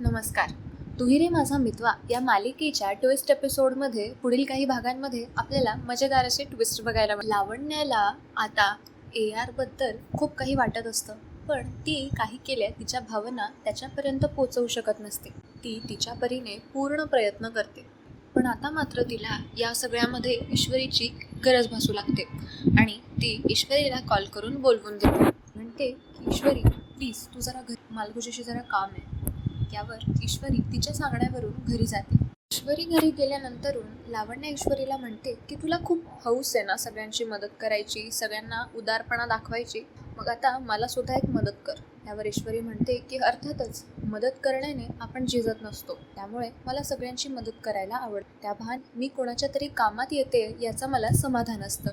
नमस्कार. तुहिरे माझा मितवा या मालिकेच्या ट्विस्ट एपिसोडमध्ये पुढील काही भागांमध्ये आपल्याला मजेदार असे ट्विस्ट बघायला लावण्याला आता ए आरबद्दल खूप काही वाटत असतं पण ती काही केल्या तिच्या भावना त्याच्यापर्यंत पोचवू शकत नसते. ती तिच्या परीने पूर्ण प्रयत्न करते पण आता मात्र तिला या सगळ्यामध्ये ईश्वरीची गरज भासू लागते आणि ती ईश्वरीला कॉल करून बोलवून देते. म्हणते की ईश्वरी प्लीज तू जरा घर मला तुझ्याशी जरा काम आहे. यावर ईश्वरी तिच्या सांगण्यावरून घरी जाते. ईश्वरी घरी गेल्यानंतरून लावण्या ईश्वरीला म्हणते की तुला खूप हौस आहे ना सगळ्यांची मदत करायची सगळ्यांना उदारपणा दाखवायची. मग आता मला सुद्धा एक मदत कर. यावर ईश्वरी म्हणते की अर्थातच मदत करण्याने आपण झिजत नसतो. त्यामुळे मला सगळ्यांची मदत करायला आवडते. त्या भान मी कोणाच्या तरी कामात येते याचं मला समाधान असतं.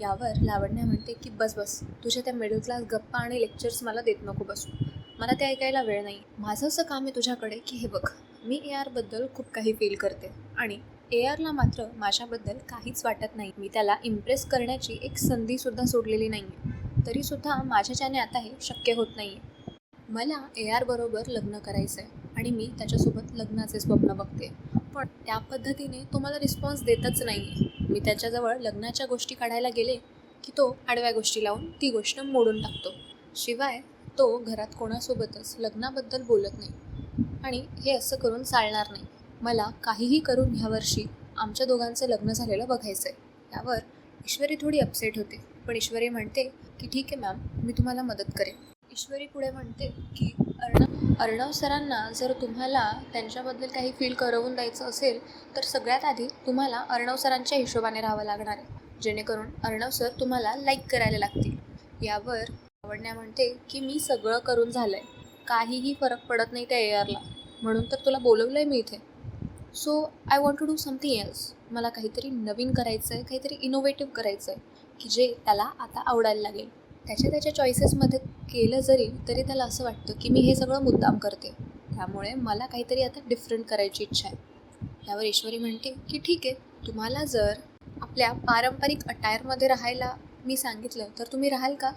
यावर लावण्य म्हणते की बस बस. तुझ्या त्या मिडल क्लास गप्पा आणि लेक्चर्स मला देत नको बसू. मला ते ऐकायला वेळ नाही. माझं असं काम आहे तुझ्याकडे की हे बघ मी ए आरबद्दल खूप काही फील करते. आणि ए आरला मात्र माझ्याबद्दल काहीच वाटत नाही. मी त्याला इम्प्रेस करण्याची एक संधीसुद्धा सोडलेली नाही आहे तरीसुद्धा माझ्याच्याने आता हे शक्य होत नाही आहे मला ए आरबरोबर लग्न करायचं आहे आणि मी त्याच्यासोबत लग्नाचे स्वप्न बघते. पण त्या पद्धतीने तो मला रिस्पॉन्स देतच नाही आहे मी त्याच्याजवळ लग्नाच्या गोष्टी काढायला गेले की तो आडव्या गोष्टी लावून ती गोष्ट मोडून टाकतो. शिवाय तो घरात कोणासोबतच लग्नाबद्दल बोलत नाही. आणि हे असं करून चालणार नाही. मला काहीही करून ह्या वर्षी आमच्या दोघांचं लग्न झालेलं बघायचं आहे यावर ईश्वरी थोडी अपसेट होते. पण ईश्वरी म्हणते की ठीक आहे मॅम मी तुम्हाला मदत करेन. ईश्वरी पुढे म्हणते की अर्णव अर्णव सरांना जर तुम्हाला त्यांच्याबद्दल काही फील करवून द्यायचं असेल तर सगळ्यात आधी तुम्हाला अर्णव सरांच्या हिशोबाने राहावं लागणार आहे. जेणेकरून अर्णव सर तुम्हाला लाईक करायला लागतील. यावर लावण्या म्हणते की मी सगळं करून झालं आहे काहीही फरक पडत नाही त्या ए आरला म्हणून तर तुला बोलवलं आहे मी इथे. So I want to do something else मला काहीतरी नवीन करायचं आहे काहीतरी इनोव्हेटिव्ह करायचं आहे की जे त्याला आता आवडायला लागेल. त्याच्या त्याच्या चॉईसेसमध्ये केलं जरी तरी त्याला असं वाटतं की मी हे सगळं मुद्दाम करते. त्यामुळे मला काहीतरी आता डिफरंट करायची इच्छा आहे. यावर ईश्वरी म्हणते की ठीक आहे तुम्हाला जर आपल्या पारंपरिक अटायरमध्ये राहायला मी सांगितलं तर तुम्ही राहाल का?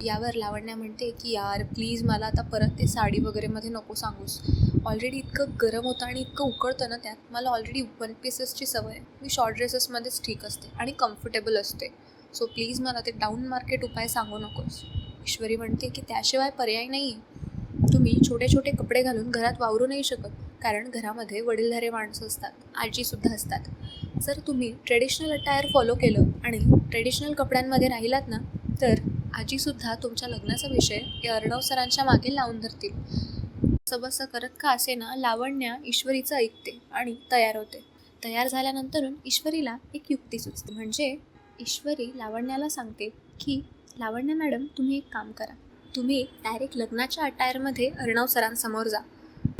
यावर लावण्या म्हणते की यार प्लीज मला आता परत ते साडी वगैरेमध्ये नको सांगूस. ऑलरेडी इतकं गरम होतं आणि इतकं उकळतं ना त्यात. मला ऑलरेडी वन पीसेसची सवय आहे. मी शॉर्ट ड्रेसेसमध्येच ठीक असते आणि कम्फर्टेबल असते. सो प्लीज मला ते डाऊन मार्केट उपाय सांगू नकोस. ईश्वरी म्हणते की त्याशिवाय पर्याय नाही आहे तुम्ही छोटे छोटे कपडे घालून घरात वावरू नाही शकत कारण घरामध्ये वडीलधारे माणसं असतात आजीसुद्धा असतात. जर तुम्ही ट्रेडिशनल अटायर फॉलो केलं आणि ट्रेडिशनल कपड्यांमध्ये राहिलात ना तर आजीसुद्धा तुमच्या लग्नाचा विषय या अर्णव सरांच्या मागे लावून धरतील. सबसं करत का असे ना लावण्या ईश्वरीचं ऐकते आणि तयार होते. तयार झाल्यानंतर ईश्वरीला एक युक्ती सुचते. म्हणजे ईश्वरी लावण्याला सांगते की लावण्य मॅडम तुम्ही एक काम करा. तुम्ही डायरेक्ट लग्नाच्या अटायरमध्ये अर्णव सरांसमोर जा.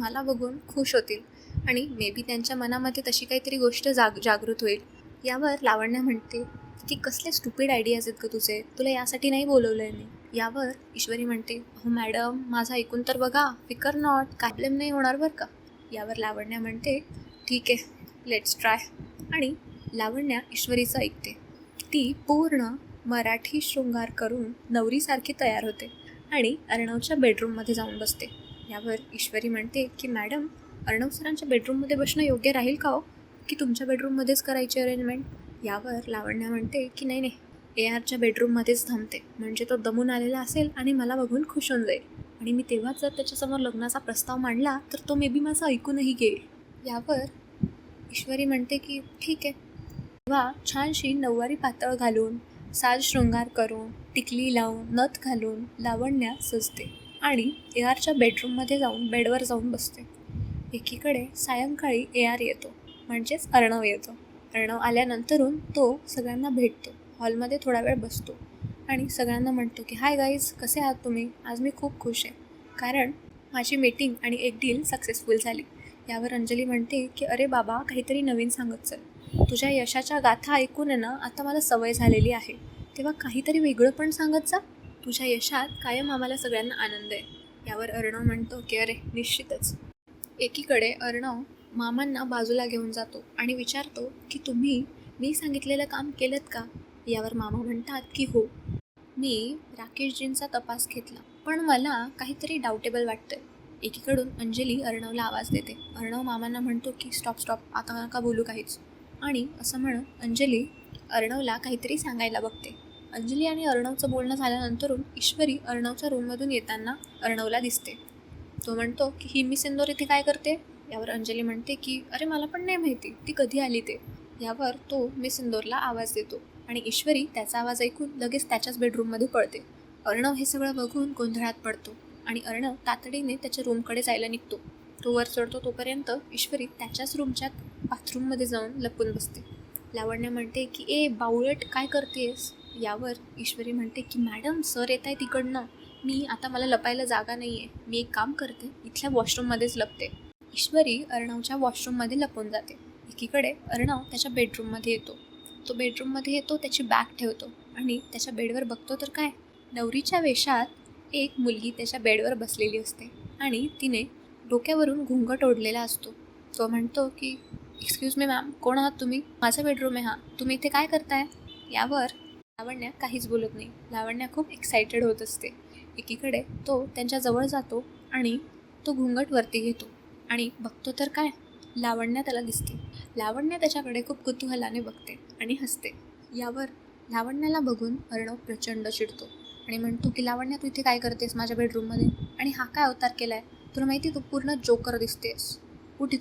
मला बघून खुश होतील आणि मे बी त्यांच्या मनामध्ये तशी काहीतरी गोष्ट जाग जागृत होईल. यावर लावण्य म्हणते. की कसले स्टुपिड आयडियाज आहेत का तुझे? तुला यासाठी नाही बोलवलं आहे मी. यावर ईश्वरी म्हणते हो मॅडम माझं ऐकून तर बघा. फिकर नॉट काय प्रॉब्लेम नाही होणार बरं का? यावर लावण्या म्हणते ठीक आहे लेट्स ट्राय आणि लावण्या ईश्वरीचं ऐकते. ती पूर्ण मराठी शृंगार करून नवरीसारखी तयार होते आणि अर्णवच्या बेडरूममध्ये जाऊन बसते. यावर ईश्वरी म्हणते की मॅडम अर्णव सरांच्या बेडरूममध्ये बसणं योग्य राहील का हो? की तुमच्या बेडरूममध्येच करायची अरेंजमेंट यावर लावण्या म्हणते की नाही नाही ए आरच्या बेडरूममध्येच थांबते. म्हणजे तो दमून आलेला असेल आणि मला बघून खुश होऊन जाईल. आणि मी तेव्हाच जर त्याच्यासमोर लग्नाचा प्रस्ताव मांडला तर तो मे बी माझा ऐकूनही घेईल. यावर ईश्वरी म्हणते की ठीक आहे. तेव्हा छानशी नऊवारी पातळ घालून साज शृंगार करून टिकली लावून नथ घालून लावण्या सजते आणि ए आरच्या बेडरूममध्ये जाऊन बेडवर जाऊन बसते. एकीकडे सायंकाळी ए आर येतो. म्हणजेच अर्णव येतो. अर्णव आल्यानंतरून तो सगळ्यांना भेटतो. हॉलमध्ये थोडा वेळ बसतो आणि सगळ्यांना म्हणतो की हाय गाईज कसे आहात तुम्ही? आज मी खूप खुश आहे. कारण माझी मीटिंग आणि एक डील सक्सेसफुल झाली. यावर अंजली म्हणते की अरे बाबा काहीतरी नवीन सांगत चल. तुझ्या यशाच्या गाथा ऐकून आहे ना आता मला सवय झालेली आहे. तेव्हा काहीतरी वेगळं पण सांगत जा. तुझ्या यशात कायम आम्हाला सगळ्यांना आनंद आहे. यावर अर्णव म्हणतो की अरे निश्चितच. एकीकडे अर्णव मामांना बाजूला घेऊन जातो आणि विचारतो की तुम्ही मी सांगितलेलं काम केलं का? यावर मामा म्हणतात की हो. मी राकेशजींचा तपास घेतला. पण मला काहीतरी डाऊटेबल वाटतं एकीकडून अंजली अर्णवला आवाज देते. अर्णव मामांना म्हणतो की स्टॉप स्टॉप. आता नका बोलू काहीच. आणि असं म्हणत अंजली अर्णवला काहीतरी सांगायला बघते. अंजली आणि अर्णवचं बोलणं झाल्यानंतरून ईश्वरी अर्णवच्या रूममधून येताना अर्णवला दिसते. तो म्हणतो की ही मिस इंदोर इथे काय करते? यावर अंजली म्हणते की अरे मला पण नाही माहिती. ती कधी आली ते? यावर तो मिस इंदोरला आवाज देतो आणि ईश्वरी त्याचा आवाज ऐकून लगेच त्याच्याच बेडरूममध्ये पळते. अर्णव हे सगळं बघून गोंधळात पडतो आणि अर्णव तातडीने त्याच्या रूमकडे जायला निघतो. तो वर चढतो तोपर्यंत ईश्वरी त्याच्याच रूमच्या बाथरूममध्ये जाऊन लपून बसते. लावण्य म्हणते की ए बावळट काय करतेस? यावर ईश्वरी म्हणते की मॅडम सर येत आहे तिकडनं मी आता मला लपायला जागा नाही आहे मी एक काम करते. इथल्या वॉशरूममध्येच लपते. ईश्वरी अर्णवच्या वॉशरूममध्ये लपून जाते. एकीकडे अर्णव त्याच्या बेडरूममध्ये येतो. तो बेडरूममध्ये येतो त्याची बॅग ठेवतो आणि त्याच्या बेडवर बघतो तर काय? नवरीच्या वेशात एक मुलगी त्याच्या बेडवर बसलेली असते आणि तिने डोक्यावरून घुंगट ओढलेला असतो. तो म्हणतो की एक्सक्यूज मी मॅम कोण आहात तुम्ही? माझा बेडरूम आहे हा. तुम्ही इथे काय करताय? यावर लावण्या काहीच बोलत नाही. लावण्या खूप एक्सायटेड होत असते. एकीकडे तो त्यांच्याजवळ जातो आणि तो घुंगट वरती घेतो. आणि बघतो तर काय? लावण्या त्याला दिसते लावण्या त्याच्याकडे खूप कुतूहलाने बघते आणि हसते. यावर लावण्याला बघून अर्णव प्रचंड चिडतो आणि म्हणतो की लावण्या तू इथे काय करतेस माझ्या बेडरूममध्ये आणि हा काय अवतार केला आहे तुला माहिती तू पूर्ण जोकर दिसतेस. उठ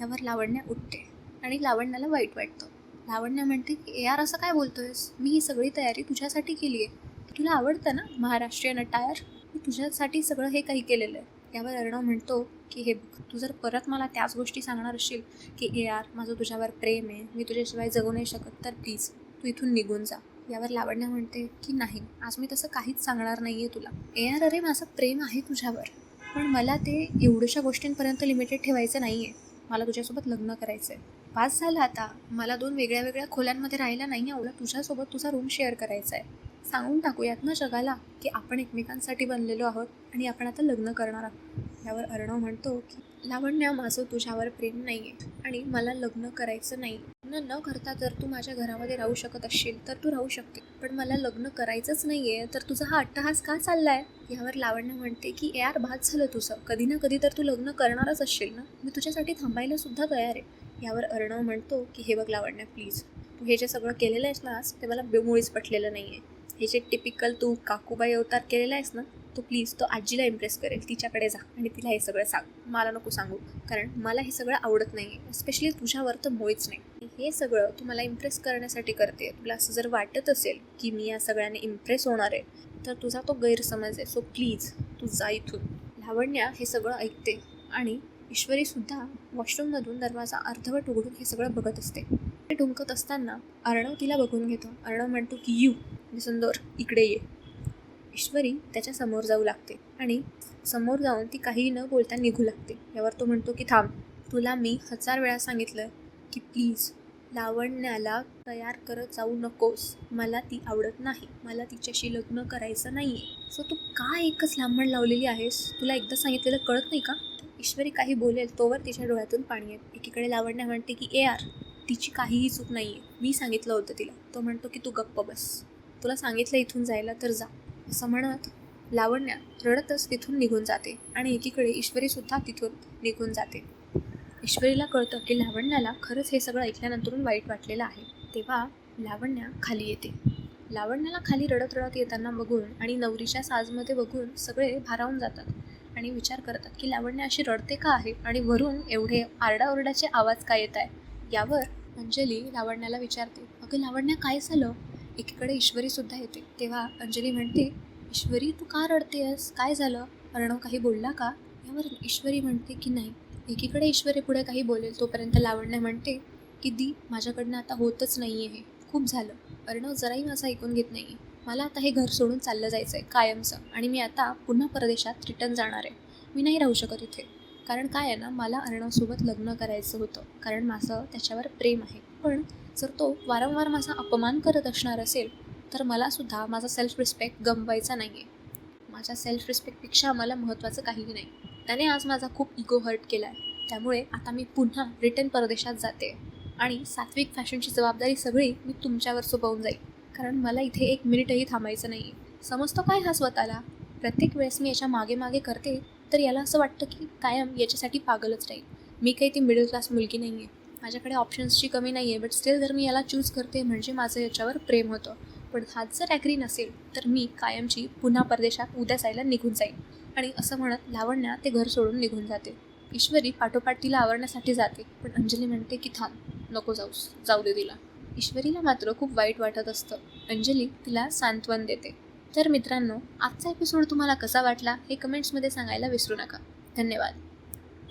यावर लावण्या उठते आणि लावण्याला वाईट वाटतं. लावण्या म्हणते की यार असं काय बोलतोयस? मी ही सगळी तयारी तुझ्यासाठी केली आहे तुला आवडतं ना महाराष्ट्रीयन अटायर मी तुझ्यासाठी सगळं हे काही केलेलं आहे. त्यावर अर्णव म्हणतो की हे बघ तू जर परत मला त्याच गोष्टी सांगणार असशील की ए यार माझं तुझ्यावर प्रेम आहे मी तुझ्याशिवाय जगू नाही शकत तर प्लीज तू इथून निघून जा. यावर लावण्या म्हणते की नाही आज मी तसं काहीच सांगणार नाही आहे तुला. ए यार अरे माझं प्रेम आहे तुझ्यावर पण मला ते एवढ्याशा गोष्टींपर्यंत लिमिटेड ठेवायचं नाही आहे मला तुझ्यासोबत लग्न करायचं आहे पास झालं आता. मला दोन वेगळ्या वेगळ्या खोल्यांमध्ये राहायला नाही आवडत. तुझ्यासोबत तुझा रूम शेअर करायचा आहे सांगून टाकूयात ना जगाला की आपण एकमेकांसाठी बनलेलो आहोत आणि आपण आता लग्न करणार आहोत. त्यावर अर्णव म्हणतो की लावण्या माझं तुझ्यावर प्रेम नाही आहे आणि मला लग्न करायचं नाही. लग्न न करता जर तू माझ्या घरामध्ये राहू शकत असशील तर तू राहू शकते. पण मला लग्न करायचंच नाही आहे तर तुझा हा अट्टहास का चाललाय? यावर लावण्य म्हणते की यार भात झालं तुझं. कधी ना कधी तर तू लग्न करणारच असशील ना? मी तुझ्यासाठी थांबायला सुद्धा तयार आहे. यावर अर्णव म्हणतो की हे बघ लावण्या प्लीज तू हे जे सगळं केलेलं आहेस ना आज ते मला मुळीच पटलेलं नाही आहे हे जे टिपिकल तू काकूबाई अवतार केलेला आहेस ना तो प्लीज तो आजीला इम्प्रेस करेल. तिच्याकडे जा आणि तिला हे सगळं सांग. मला नको सांगू कारण मला हे सगळं आवडत नाही आहे स्पेशली तुझ्यावर तर मुळीच नाही. हे सगळं तू मला इम्प्रेस करण्यासाठी करते तुला असं जर वाटत असेल की मी या सगळ्याने इम्प्रेस होणार आहे तर तुझा तो गैरसमज आहे. सो प्लीज तू जा इथून. लावण्या हे सगळं ऐकते आणि ईश्वरीसुद्धा वॉशरूममधून दरवाजा अर्धवट उघडून हे सगळं बघत असते. ते ढुंकत असताना अर्णव तिला बघून घेतो. अर्णव म्हणतो की यू सुंदर इकडे ये. ईश्वरी त्याच्यासमोर जाऊ लागते. आणि समोर जाऊन ती काही न बोलता निघू लागते. यावर तो म्हणतो की थांब तुला मी हजार वेळा सांगितलं की प्लीज लावण्याला तयार करत जाऊ नकोस. मला ती आवडत नाही. मला तिच्याशी लग्न करायचं नाही आहे सो तू का एकच लांबण लावलेली आहेस? तुला एकदा सांगितलेलं कळत नाही का? ईश्वरी काही बोलेल तोवर तिच्या डोळ्यातून पाणी येत. एकीकडे लावण्या म्हणते की ए आर तिची काहीही चूक नाही आहे मी सांगितलं होतं तिला. तो म्हणतो की तू गप्प बस. तुला सांगितलं इथून जायला तर जा. असं म्हणत लावण्या रडतच तिथून निघून जाते आणि एकीकडे ईश्वरीसुद्धा तिथून निघून जाते. ईश्वरीला कळतं की लावण्याला खरंच हे सगळं ऐकल्यानंतरून वाईट वाटलेलं आहे. तेव्हा लावण्या खाली येते. लावण्याला खाली रडत रडत येताना बघून आणि नवरीच्या साजमध्ये बघून सगळे भारावून जातात आणि विचार करतात की लावण्या अशी रडते का आहे आणि वरून एवढे आरडाओरडाचे आवाज का येत आहे यावर अंजली लावण्याला विचारते अगं लावण्या काय झालं? एकीकडे ईश्वरीसुद्धा येते. तेव्हा अंजली म्हणते ईश्वरी तू का रडतेस काय झालं? अर्णव काही बोलला का? यावर ईश्वरी म्हणते की नाही. एकीकडे ईश्वरी पुढे काही बोलेल तोपर्यंत लावण्य म्हणते की दी माझ्याकडनं आता होतच नाही आहे खूप झालं. अर्णव जराही माझं ऐकून घेत नाही मला आता हे घर सोडून चाललं जायचं आहे कायमचं. आणि मी आता पुन्हा परदेशात रिटर्न जाणार आहे. मी नाही राहू शकत इथे. कारण काय आहे ना मला अर्णवसोबत लग्न करायचं होतं. कारण माझं त्याच्यावर प्रेम आहे. पण जर तो वारंवार माझा अपमान करत असणार असेल तर मलासुद्धा माझा सेल्फ रिस्पेक्ट गमवायचा नाही आहे माझ्या सेल्फ रिस्पेक्टपेक्षा मला महत्त्वाचं काहीही नाही. त्याने आज माझा खूप इगो हर्ट केला आहे त्यामुळे आता मी पुन्हा रिटर्न परदेशात जाते. आणि सात्विक फॅशनची जबाबदारी सगळी मी तुमच्यावर सोपवून जाईल. कारण मला इथे एक मिनिटही थांबायचं नाही आहे समजतो काय हा स्वतःला? प्रत्येक वेळेस मी याच्या मागे मागे करते तर याला असं वाटतं की कायम याच्यासाठी पागलच राहील. मी काही ती मिडल क्लास मुलगी नाही आहे माझ्याकडे ऑप्शन्सची कमी नाही आहे बट स्टील जर मी याला चूज करते म्हणजे माझं याच्यावर प्रेम होतं. पण हाच जर ॲग्री नसेल तर मी कायमची पुन्हा परदेशात उद्या जायला निघून जाईन. आणि असं म्हणत लावण्या ते घर सोडून निघून जाते. ईश्वरी पाठोपाठ तिला आवडण्यासाठी जाते पण अंजली म्हणते की थांब नको जाऊस जाऊ दे तिला. ईश्वरीला मात्र खूप वाईट वाटत असतं. अंजली तिला सांत्वन देते. तर मित्रांनो आजचा एपिसोड तुम्हाला कसा वाटला हे कमेंट्समध्ये सांगायला विसरू नका. धन्यवाद.